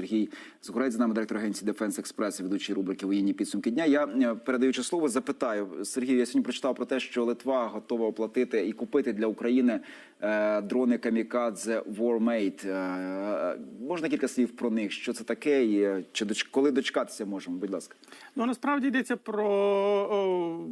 Сергій Згурець з нами, директор агенції Дефенс Експрес, ведучий рубрики Воєнні підсумки дня. Я е, передаючи слово, запитаю Сергію. Я сьогодні прочитав про те, що Литва готова оплатити і купити для України е, дрони Камікадзе Warmate. Е, можна кілька слів про них? Що це таке? І чи коли дочекатися можемо? Будь ласка. Ну насправді йдеться про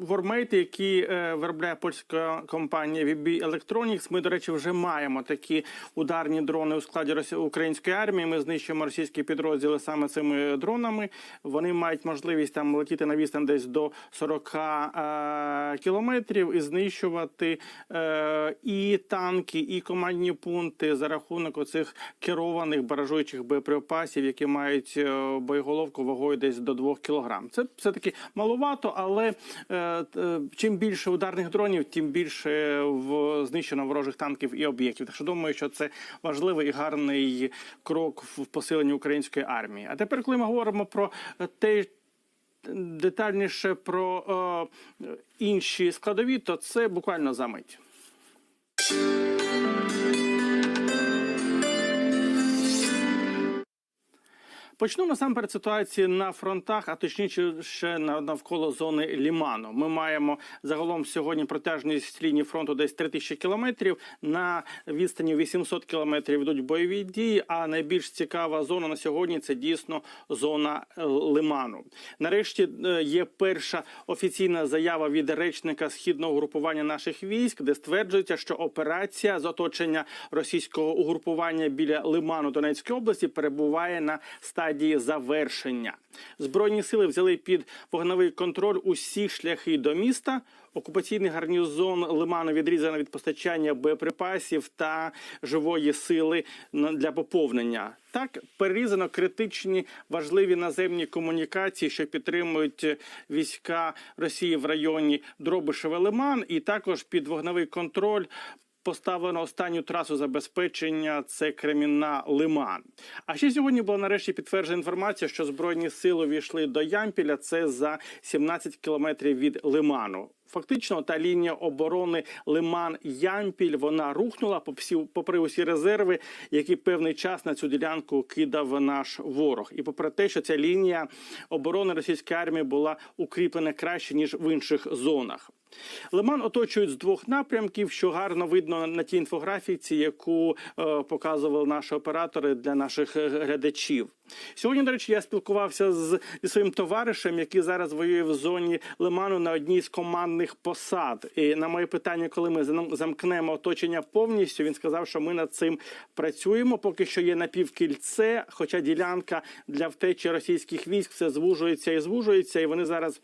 вормейти, які виробляє польська компанія VB Electronics. Ми, до речі, вже маємо такі ударні дрони у складі української армії. Ми знищуємо російські підрозділи саме цими дронами. Вони мають можливість там летіти на відстань десь до 40 е, кілометрів і знищувати е, і танки, і командні пункти за рахунок оцих керованих баражуючих боєприпасів, які мають е, боєголовку вагою десь до 2 кілограм. Це все таки маловато, але е, е, чим більше ударних дронів, тим більше в знищено ворожих танків і об'єктів. Так що думаю, що це важливий і гарний крок в посиленні української армії. А тепер, коли ми говоримо про те. Детальніше про е, інші складові, то це буквально за мить. Почну насамперед ситуації на фронтах, а точніше ще на- навколо зони Ліману. Ми маємо загалом сьогодні протяжність лінії фронту десь 3000 кілометрів. На відстані 800 кілометрів йдуть бойові дії. А найбільш цікава зона на сьогодні це дійсно зона е, Лиману. Нарешті е, є перша офіційна заява від речника східного угрупування наших військ, де стверджується, що операція з оточення російського угрупування біля Лиману Донецької області перебуває на стадії завершення. Збройні сили взяли під вогневий контроль усі шляхи до міста. Окупаційний гарнізон Лиману відрізано від постачання боєприпасів та живої сили для поповнення. Так перерізано критичні важливі наземні комунікації, що підтримують війська Росії в районі Дробишеве Лиман, і також під вогневий контроль. Поставлено останню трасу забезпечення це Кремінна Лиман. А ще сьогодні була нарешті підтверджена інформація, що збройні сили війшли до Ямпіля. Це за 17 кілометрів від Лиману. Фактично, та лінія оборони Лиман Ямпіль вона рухнула попри усі резерви, які певний час на цю ділянку кидав наш ворог. І попри те, що ця лінія оборони російської армії була укріплена краще ніж в інших зонах. Лиман оточують з двох напрямків, що гарно видно на тій інфографіці, яку е, показували наші оператори для наших е, глядачів. Сьогодні, до речі, я спілкувався з зі своїм товаришем, який зараз воює в зоні Лиману на одній з командних посад. І на моє питання, коли ми замкнемо оточення повністю, він сказав, що ми над цим працюємо. Поки що є напівкільце, хоча ділянка для втечі російських військ все звужується і звужується, і вони зараз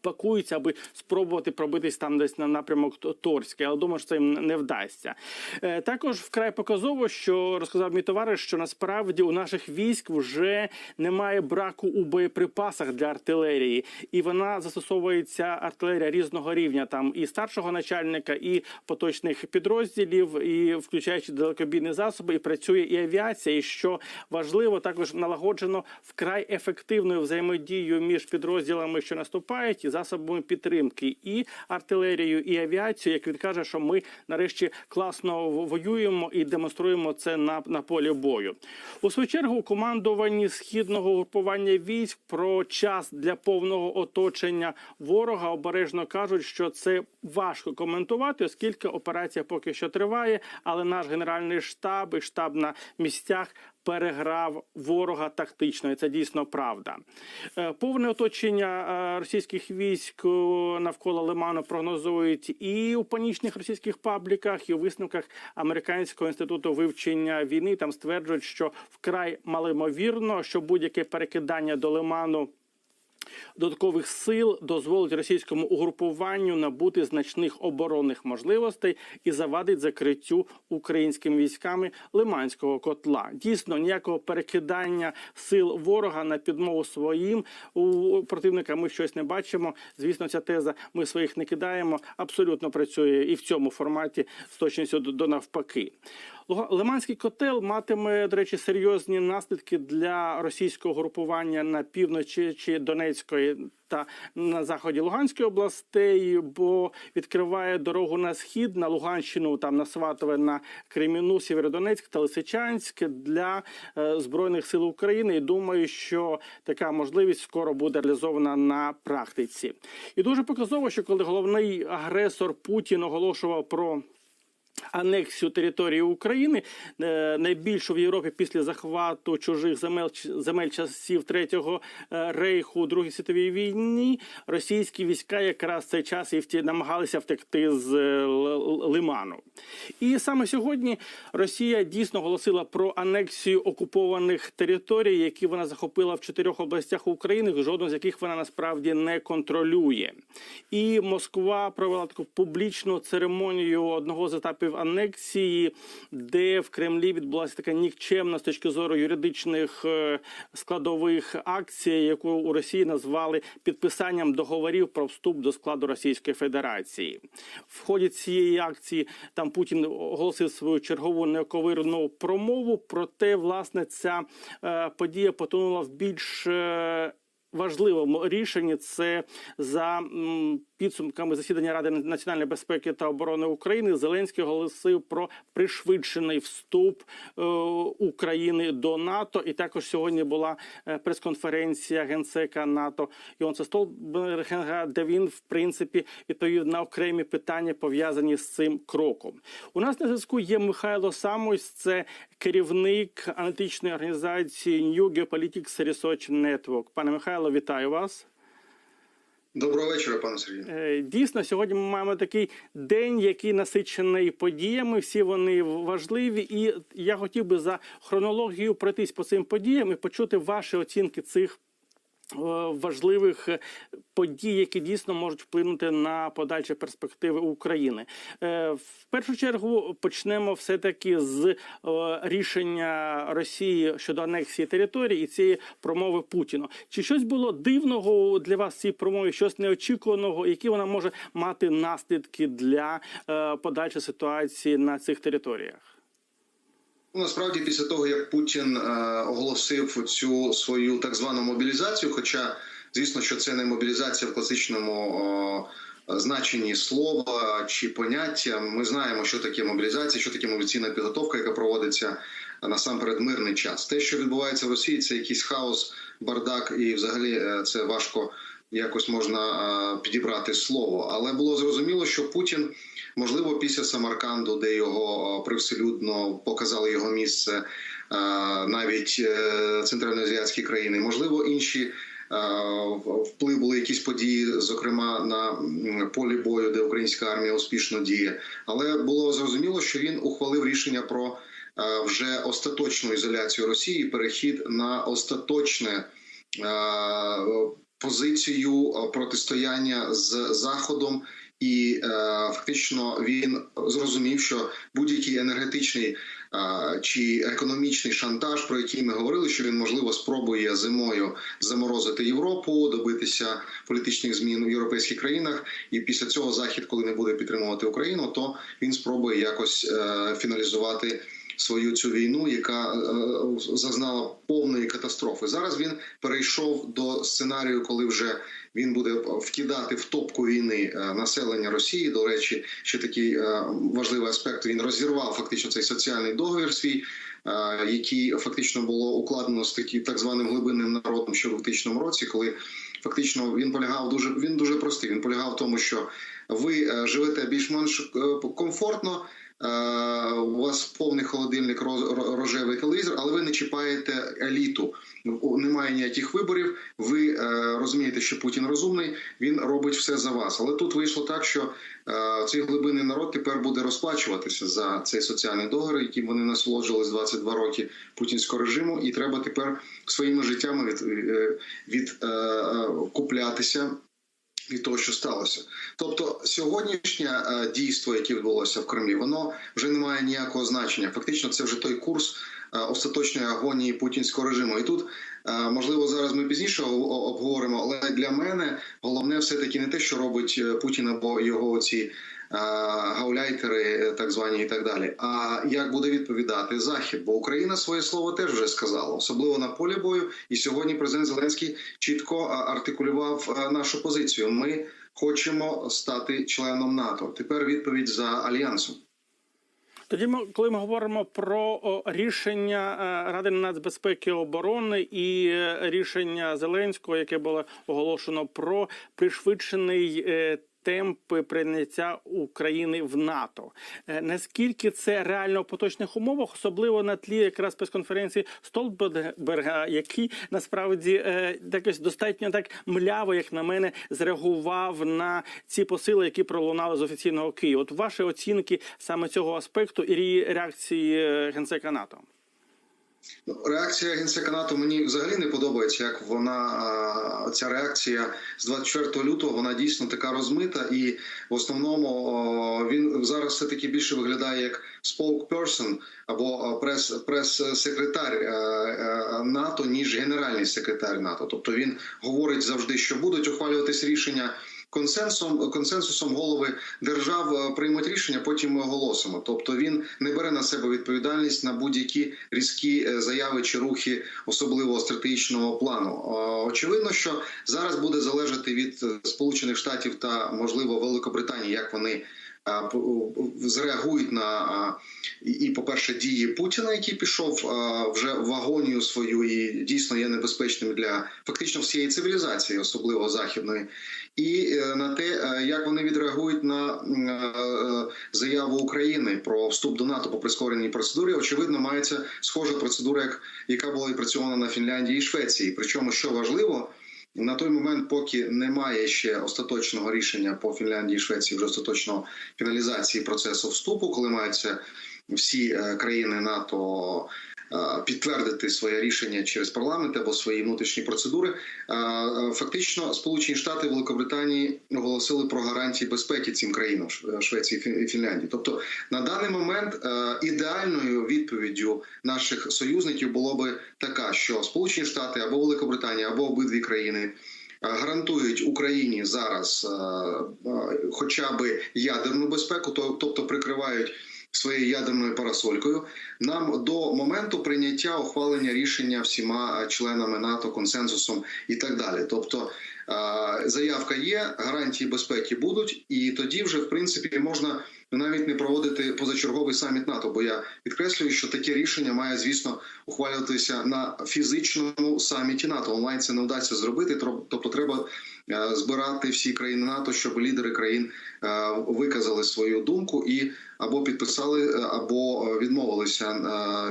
пакуються, аби спробувати пробитись там десь на напрямок Торський, але думаю, що це їм не вдасться. Е, Також вкрай показово, що розказав мій товариш, що насправді у наших військ вже немає браку у боєприпасах для артилерії, і вона застосовується артилерія різного рівня, там і старшого начальника, і поточних підрозділів, і включаючи далекобійні засоби, і працює і авіація. І що важливо, також налагоджено вкрай ефективною взаємодією між підрозділами, що наступають, і засобами підтримки, і артилерією, і авіацією. Як він каже, що ми нарешті класно воюємо і демонструємо це на, на полі бою. У свою чергу командуванні східного групування військ про час для повного оточення ворога обережно кажуть, що це важко коментувати, оскільки операція поки що триває, але наш генеральний штаб і штаб на місцях переграв ворога тактично, і це дійсно правда. Е, Повне оточення е, російських військ е, навколо Лиману прогнозують і у панічних російських пабліках, і у висновках Американського інституту вивчення війни. Там стверджують, що вкрай малимовірно, що будь-яке перекидання до Лиману додаткових сил дозволить російському угрупуванню набути значних оборонних можливостей і завадить закриттю українськими військами лиманського котла. Дійсно, ніякого перекидання сил ворога на підмогу своїм у противника ми щось не бачимо. Звісно, ця теза ми своїх не кидаємо. Абсолютно працює і в цьому форматі з точністю до, навпаки. Лиманський котел матиме, до речі, серйозні наслідки для російського групування на півночі чи Донецької та на заході Луганської областей, бо відкриває дорогу на схід на Луганщину, там на Сватове, на Креміну, Сєвєродонецьк та Лисичанськ для е, збройних сил України. І думаю, що така можливість скоро буде реалізована на практиці. І дуже показово, що коли головний агресор Путін оголошував про анексію території України е, найбільшу в Європі після захвату чужих земель земель часів третього е, рейху у Другій світовій війні. Російські війська якраз цей час і вті намагалися втекти з е, Лиману. І саме сьогодні Росія дійсно оголосила про анексію окупованих територій, які вона захопила в чотирьох областях України, жодну з яких вона насправді не контролює. І Москва провела таку публічну церемонію одного з етапів анексії, де в Кремлі відбулася така нікчемна з точки зору юридичних е, складових акцій, яку у Росії назвали підписанням договорів про вступ до складу Російської Федерації. В ході цієї акції там Путін оголосив свою чергову неоковирну промову. Проте, власне, ця е, подія потонула в більш е, важливому рішенні це за підсумками засідання Ради національної безпеки та оборони України. Зеленський оголосив про пришвидшений вступ е, України до НАТО. І також сьогодні була е, прес-конференція генсека НАТО Йонса Столберга, де він в принципі відповів на окремі питання пов'язані з цим кроком. У нас на зв'язку є Михайло Самось, це керівник аналітичної організації New Geopolitics Research Network. Пане Михайло, вітаю вас. Доброго вечора, пане Сергію. Е, Дійсно, сьогодні ми маємо такий день, який насичений подіями. Всі вони важливі, і я хотів би за хронологією пройтись по цим подіям і почути ваші оцінки цих. Е, Важливих е, подій, які дійсно можуть вплинути на подальші перспективи України, Е, в першу чергу почнемо все таки з рішення Росії щодо анексії території і цієї промови Путіну. Чи щось було дивного для вас в цій промові, щось неочікуваного, які вона може мати наслідки для подальшої ситуації на цих територіях? Ну, насправді, після того як Путін е, оголосив цю свою так звану мобілізацію, хоча звісно, що це не мобілізація в класичному е, значенні слова чи поняття. Ми знаємо, що таке мобілізація, що таке мобілізаційна підготовка, яка проводиться насамперед мирний час. Те, що відбувається в Росії, це якийсь хаос, бардак, і взагалі е, це важко якось можна е, підібрати слово. Але було зрозуміло, що Путін, можливо, після Самарканду, де його е, привселюдно показали його місце, е, навіть центральноазіатські країни, можливо, інші. Вплив були якісь події, зокрема на полі бою, де українська армія успішно діє. Але було зрозуміло, що він ухвалив рішення про вже остаточну ізоляцію Росії, перехід на остаточне позицію е, протистояння з Заходом, і е, фактично він зрозумів, що будь-який енергетичний е, чи економічний шантаж, про який ми говорили, що він можливо спробує зимою заморозити Європу, добитися політичних змін в європейських країнах, і після цього захід, коли не буде підтримувати Україну, то він спробує якось фіналізувати свою цю війну, яка е, зазнала повної катастрофи. Зараз він перейшов до сценарію, коли вже він буде вкидати в топку війни е, населення Росії. До речі, ще такий е, важливий аспект. Він розірвав фактично цей соціальний договір свій. е, Який фактично було укладено з таким так званим глибинним народом ще в 2000 році, коли фактично він полягав дуже він дуже простий. Він полягав в тому, що ви е, живете більш-менш е, комфортно. Е, У вас повний холодильник, рожевий телевізор, але ви не чіпаєте еліту. Немає ніяких виборів. Ви е, розумієте, що Путін розумний, він робить все за вас. Але тут вийшло так, що е, цей глибинний народ тепер буде розплачуватися за цей соціальний договір, яким вони насолоджувались 22 роки путінського режиму, і треба тепер своїми життями від, від е, куплятися від того, що сталося. Тобто, сьогоднішнє е, дійство, яке відбулося в Кремлі, воно вже не має ніякого значення. Фактично, це вже той курс е, остаточної агонії путінського режиму. І тут е, можливо зараз ми пізніше обговоримо, але для мене головне все таки не те, що робить Путін або його ці гауляйтери, е, так звані, і так далі. А як буде відповідати Захід? Бо Україна своє слово теж вже сказала, особливо на полі бою. І сьогодні президент Зеленський чітко артикулював нашу позицію. Ми хочемо стати членом НАТО. Тепер відповідь за альянсом. Тоді ми, коли ми говоримо про рішення е, Ради нацбезпеки і оборони і е, рішення Зеленського, яке було оголошено про пришвидшений е, темп прийняття України в НАТО. Е, Наскільки це реально в поточних умовах, особливо на тлі якраз прес-конференції Столтберга, який насправді е, якось достатньо так мляво, як на мене, зреагував на ці посили, які пролунали з офіційного Києва. От ваші оцінки саме цього аспекту і реакції е, генсека НАТО. Ну, Реакція генсека НАТО мені взагалі не подобається, як вона ця реакція з 24 лютого вона дійсно така розмита, і в основному він зараз все таки більше виглядає як spokesperson або прес прес-секретар е, е, НАТО ніж генеральний секретар НАТО. Тобто він говорить завжди, що будуть ухвалюватись рішення. Консенсусом консенсусом голови держав е, приймуть рішення, потім ми оголосимо. Тобто він не бере на себе відповідальність на будь-які різкі е, заяви чи рухи особливого стратегічного плану. Е, Очевидно, що зараз буде залежати від Сполучених Штатів та можливо Великобританії, як вони зреагують на і, і, по-перше, дії Путіна, який пішов вже в агонію свою і дійсно є небезпечним для фактично всієї цивілізації, особливо західної, і е, на те, е, як вони відреагують на е, заяву України про вступ до НАТО по прискореній процедурі. Очевидно, мається схожа процедура, як яка була відпрацьована на Фінляндії і Швеції. Причому, що важливо. На той момент, поки немає ще остаточного рішення по Фінляндії і Швеції, вже остаточного фіналізації процесу вступу, коли маються всі е, країни НАТО підтвердити своє рішення через парламент або свої внутрішні процедури. е, е, Фактично, Сполучені Штати Великобританії оголосили про гарантії безпеки цим країнам Швеції і Фінляндії. Тобто, на даний момент е, ідеальною відповіддю наших союзників було би така, що Сполучені Штати або Великобританія, або обидві країни. е, Гарантують Україні зараз, е, е, хоча б ядерну безпеку, то- тобто прикривають своєю ядерною парасолькою. Нам до моменту прийняття ухвалення рішення всіма членами НАТО консенсусом і так далі. Тобто заявка є, гарантії безпеки будуть, і тоді вже в принципі можна навіть не проводити позачерговий саміт НАТО. Бо я підкреслюю, що таке рішення має, звісно, ухвалюватися на фізичному саміті НАТО. Онлайн це не вдасться зробити. Тобто, треба е, збирати всі країни НАТО, щоб лідери країн е, виказали свою думку і або підписали, е, або відмовилися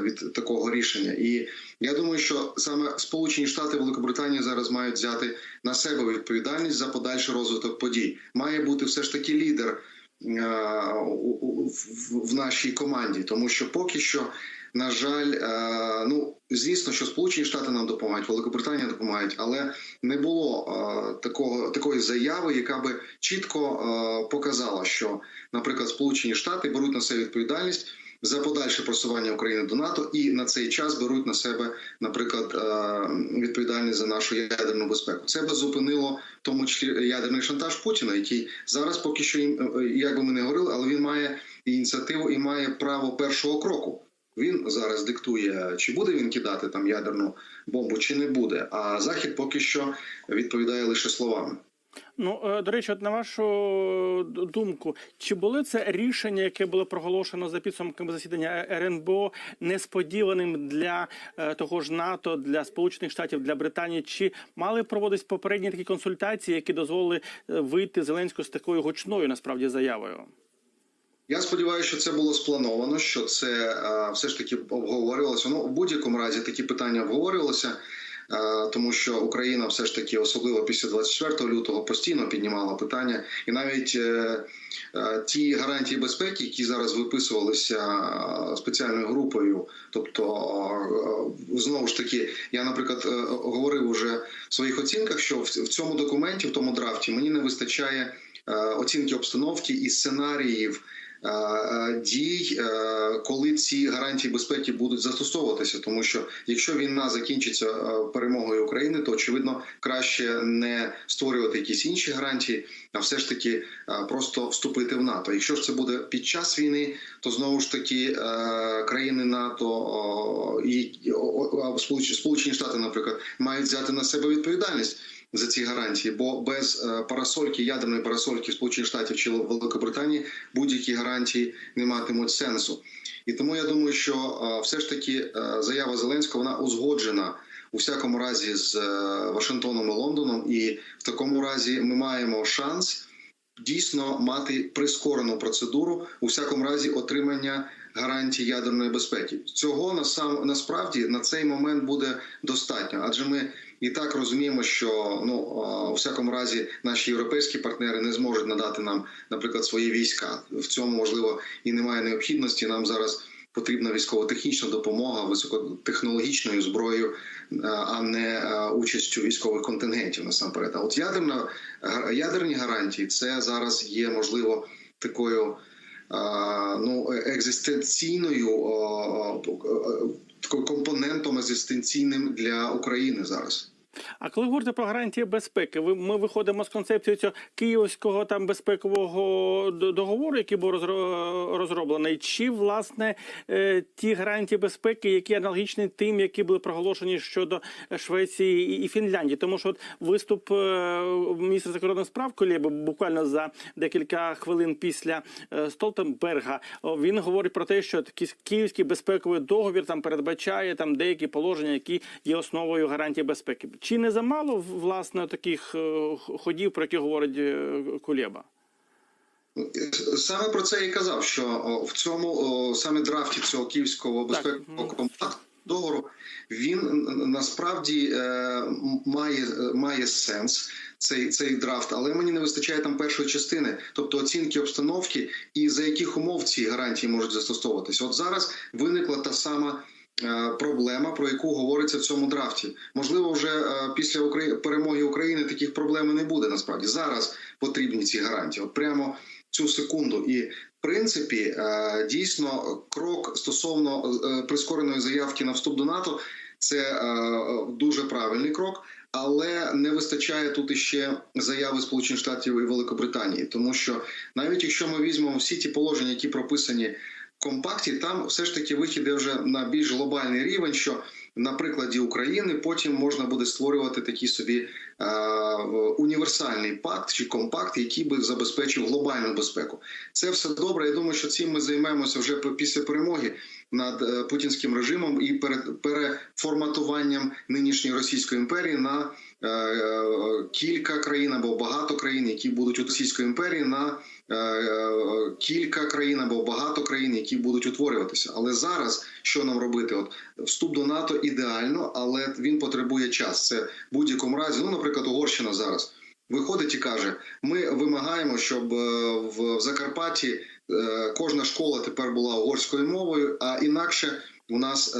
від такого рішення. І я думаю, що саме Сполучені Штати Великобританії зараз мають взяти на себе відповідальність за подальший розвиток подій. Має бути все ж таки лідер е, в- нашій команді, тому що поки що. На жаль, е, ну звісно, що Сполучені Штати нам допомагають, Великобританія допомагають, але не було е, такого такої заяви, яка би чітко показала, що, наприклад, Сполучені Штати беруть на себе відповідальність за подальше просування України до НАТО, і на цей час беруть на себе, наприклад, е, відповідальність за нашу ядерну безпеку. Це би зупинило в тому числі ядерний шантаж Путіна, який зараз поки що е, як би ми не говорили, але він має ініціативу і має право першого кроку. Він зараз диктує, чи буде він кидати там ядерну бомбу, чи не буде. А захід поки що відповідає лише словами. Ну е, до речі, от на вашу е, думку, чи були це рішення, яке було проголошено за підсумками засідання РНБО, несподіваним для е, того ж НАТО, для Сполучених Штатів, для Британії? Чи мали проводитись попередні такі консультації, які дозволили е, вийти Зеленську з такою гучною насправді заявою? Я сподіваюся, що це було сплановано, що це е, все ж таки обговорювалося. Ну, в будь-якому разі такі питання обговорювалися, е, тому що Україна все ж таки, особливо після 24 лютого, постійно піднімала питання, і навіть е, е, ті гарантії безпеки, які зараз виписувалися е, спеціальною групою, тобто е, знову ж таки, я, наприклад, е, говорив уже в своїх оцінках, що в цьому документі, в тому драфті, мені не вистачає е, оцінки обстановки і сценаріїв е, е, дій, е, коли ці гарантії безпеки будуть застосовуватися, тому що якщо війна закінчиться е, перемогою України, то очевидно краще не створювати якісь інші гарантії, а все ж таки е, просто вступити в НАТО. Якщо ж це буде під час війни, то знову ж таки е, країни НАТО і Сполучені Штати, наприклад, мають взяти на себе відповідальність за ці гарантії, бо без е, парасольки, ядерної парасольки Сполучених Штатів чи Великобританії будь-які гарантії не матимуть сенсу. І тому я думаю, що е, все ж таки е, заява Зеленського вона узгоджена у всякому разі з е, Вашингтоном і Лондоном, і в такому разі ми маємо шанс дійсно мати прискорену процедуру у всякому разі отримання гарантій ядерної безпеки. Цього насам насправді на цей момент буде достатньо, адже ми і так розуміємо, що ну у всякому разі наші європейські партнери не зможуть надати нам, наприклад, свої війська. В цьому можливо і немає необхідності. Нам зараз потрібна військово-технічна допомога високотехнологічною зброєю, а- не участю військових контингентів насамперед. А от ядерна ядерні гарантії це зараз є можливо такою. Ну, е- екзистенційною компонентом екзистенційним для України зараз. А коли говорите про гарантії безпеки, ми виходимо з концепції цього київського там безпекового договору, який був розро- розроблений, чи власне е, ті гарантії безпеки, які аналогічні тим, які були проголошені щодо Швеції і- і Фінляндії, тому що от виступ е, міністра закордонних справ Колєби буквально за декілька хвилин після е, Столтенберга він говорить про те, що такий київський безпековий договір там передбачає там деякі положення, які є основою гарантії безпеки. Чи не замало власне таких е, ходів, про які говорить е, Кулєба? Саме про це я і казав, що в цьому саме драфті цього київського безпекового компакту договору він насправді е, має, має сенс. Цей цей драфт, але мені не вистачає там першої частини, тобто оцінки обстановки і за яких умов ці гарантії можуть застосовуватися. От зараз виникла та сама проблема, про яку говориться в цьому драфті. Можливо, вже е, після перемоги України таких проблем не буде. Насправді зараз потрібні ці гарантії. От прямо цю секунду. І в принципі, е, дійсно, крок стосовно е, прискореної заявки на вступ до НАТО це е, дуже правильний крок. Але не вистачає тут іще заяви Сполучених Штатів і Великобританії, тому що навіть якщо ми візьмемо всі ті положення, які прописані компакті, там все ж таки вихід вже на більш глобальний рівень, що на прикладі України потім можна буде створювати такий собі е, універсальний пакт чи компакт, який би забезпечив глобальну безпеку. Це все добре. Я думаю, що цим ми займемося вже після перемоги над е, путінським режимом і переформатуванням нинішньої Російської імперії на е, кілька країн або багато країн, які будуть у Російської імперії, на кілька країн або багато країн, які будуть утворюватися. Але зараз що нам робити? От вступ до НАТО ідеально, але він потребує час. Це будь-якому разі. Ну, наприклад, Угорщина зараз. Виходить і каже: ми вимагаємо, щоб е, в Закарпатті е, кожна школа тепер була угорською мовою, а інакше у нас е,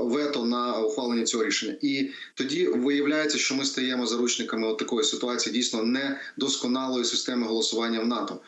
вето на ухвалення цього рішення. І тоді виявляється, що ми стаємо заручниками от такої ситуації дійсно недосконалої системи голосування в НАТО.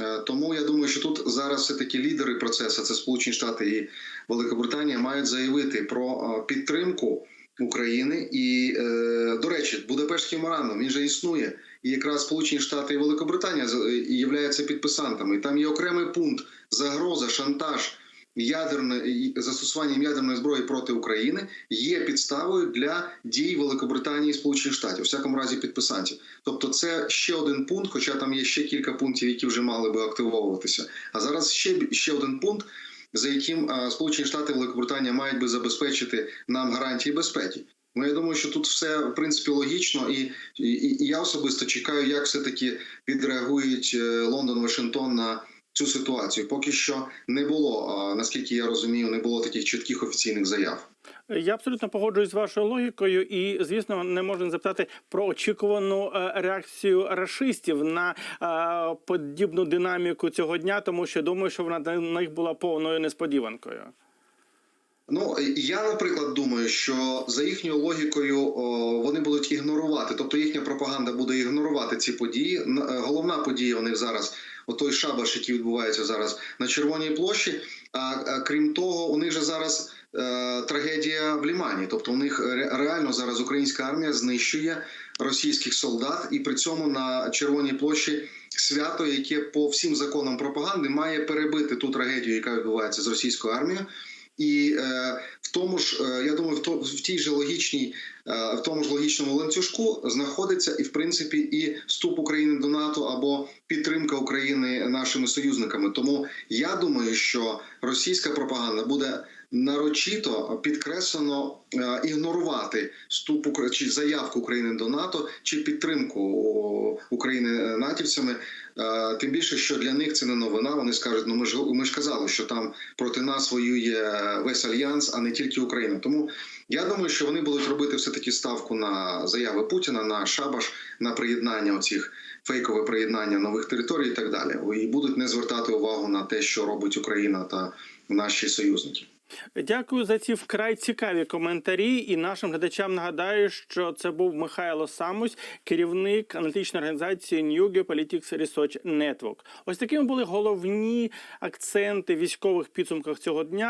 Е, Тому я думаю, що тут зараз все таки лідери процесу, це Сполучені Штати і Великобританія, мають заявити про е, підтримку України. І е, до речі, Будапештський меморандум він же існує, і якраз Сполучені Штати і Великобританія являються підписантами. І там є окремий пункт загроза, шантаж. Ядерне застосуванням ядерної зброї проти України є підставою для дій Великобританії і Сполучених Штатів, у всякому разі підписантів. Тобто, це ще один пункт, хоча там є ще кілька пунктів, які вже мали би активовуватися. А зараз ще ще один пункт, за яким Сполучені Штати і Великобританія мають би забезпечити нам гарантії безпеки. Ну, я думаю, що тут все в принципі логічно, і, і, і я особисто чекаю, як все таки відреагують е, Лондон, Вашингтон на цю ситуацію. Поки що не було, наскільки я розумію, не було таких чітких офіційних заяв. Я абсолютно погоджуюсь з вашою логікою, і звісно, не можна запитати про очікувану е, реакцію расистів на е, подібну динаміку цього дня, тому що думаю, що вона для них була повною несподіванкою. Ну я, наприклад, думаю, що за їхньою логікою вони будуть ігнорувати, тобто їхня пропаганда буде ігнорувати ці події. Е, Головна подія у них зараз, отой шабаш, який відбувається зараз на Червоній площі. А, крім того, у них же зараз е, трагедія в Лімані. Тобто, у них реально зараз українська армія знищує російських солдат, і при цьому на Червоній площі свято, яке по всім законам пропаганди має перебити ту трагедію, яка відбувається з російською армією. І е, в тому ж, е, я думаю, в, то, в тій же логічній, е, в тому ж логічному ланцюжку знаходиться і в принципі і вступ України до НАТО або підтримка України нашими союзниками. Тому я думаю, що російська пропаганда буде нарочито підкреслено е, ігнорувати вступ чи заявку України до НАТО чи підтримку України натівцями. Е, Тим більше, що для них це не новина. Вони скажуть, ну ми ж ми ж казали, що там проти нас воює весь альянс, а не тільки Україна. Тому я думаю, що вони будуть робити все таки ставку на заяви Путіна, на шабаш, на приєднання оцих фейкове приєднання нових територій і так далі. І будуть не звертати увагу на те, що робить Україна та наші союзники. Дякую за ці вкрай цікаві коментарі. І нашим глядачам нагадаю, що це був Михайло Самусь, керівник аналітичної організації New Geopolitics Research Network. Ось такими були головні акценти військових підсумках цього дня.